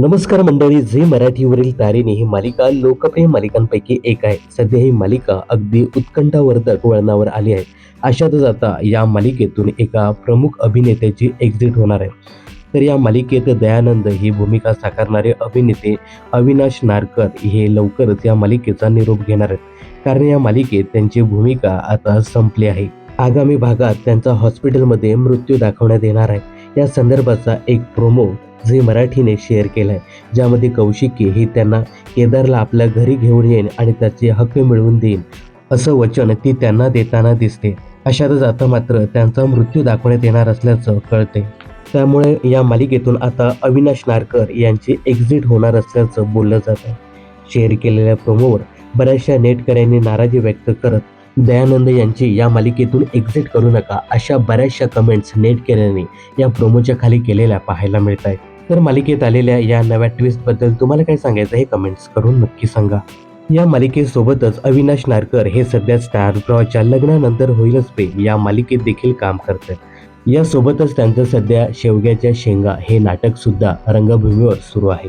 नमस्कार मंडळी झी मराठीवरील तारिणी ही मालिका लोकप्रिय मालिकांपैकी एक आहे. सध्या ही मालिका अगदी उत्कंठावर्धक वळणावर आली आहे. अशातच आता या मालिकेतून एका प्रमुख अभिनेत्याची एक्झिट होणार आहे. तर या मालिकेत दयानंद ही भूमिका साकारणारे अभिनेते अविनाश नारकर हे लवकरच या मालिकेचा निरोप घेणार आहेत. कारण या मालिकेत त्यांची भूमिका आता संपली आहे. आगामी भागात त्यांचा हॉस्पिटलमध्ये मृत्यू दाखवण्यात येणार आहे. या संदर्भाचा एक प्रोमो झी मराठीने शेअर केला आहे ज्यामध्ये कौशिकी ही त्यांना केदारला आपल्या घरी घेऊन येईन आणि त्याचे हक्क मिळवून देईन. असं वचन ती त्यांना देताना दिसते. अशातच आता मात्र त्यांचा मृत्यू दाखवण्यात येणार असल्याचं कळते त्यामुळे या मालिकेतून आता अविनाश नारकर यांची एक्झिट होणार असल्याचं बोललं जातं शेअर केलेल्या प्रोमोवर बऱ्याचशा नेटकऱ्यांनी नाराजी व्यक्त करत दयानंद यांची या मालिकेतून एक्झिट करू नका अशा बऱ्याचशा कमेंट्स नेटकऱ्यांनी या प्रोमोच्या खाली केलेल्या पाहायला मिळत आहेत तर मालिकेत आलेल्या या नव्या ट्विस्टबद्दल तुम्हाला काय सांगायचं हे कमेंट्स करून नक्की सांगा. या मालिकेसोबतच अविनाश नारकर हे सध्या स्टार ड्रॉच्या लग्नानंतर होईलच पे या मालिकेत देखील काम करतात यासोबतच त्यांचं सध्या शेवग्याच्या शेंगा हे नाटकसुद्धा रंगभूमीवर सुरू आहे.